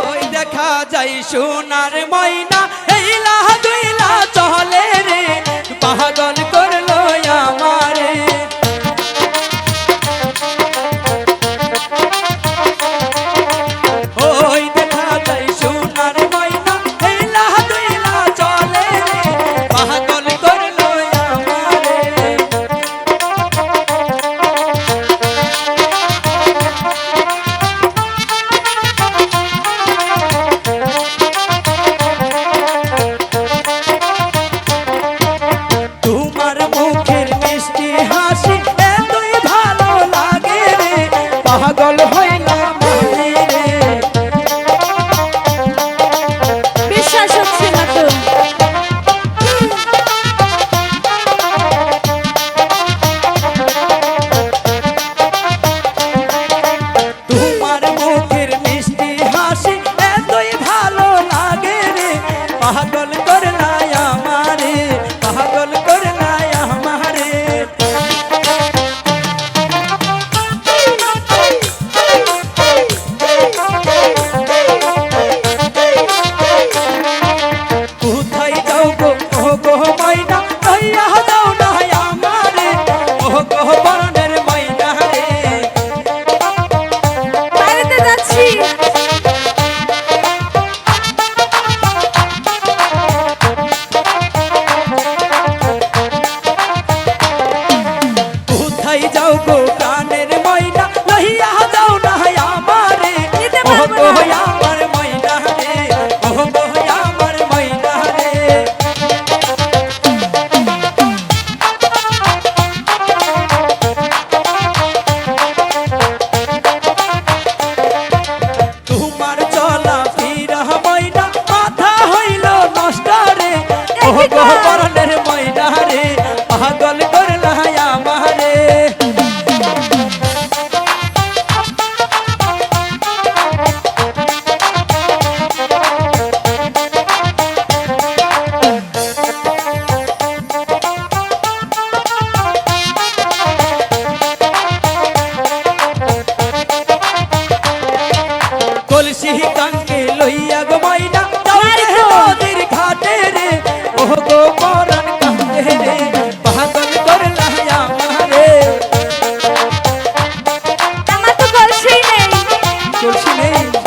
ওই দেখা যায় সোনার ময়না Bye. কলসি কাঙ্কে লইয়া গো মাইনা তাওরে নদীর ঘাটে রে। ও গো পরাণ কাঙ্কে রে পাগল করলা আমারে আমার। তো কলসি নেই। কলসি নেই।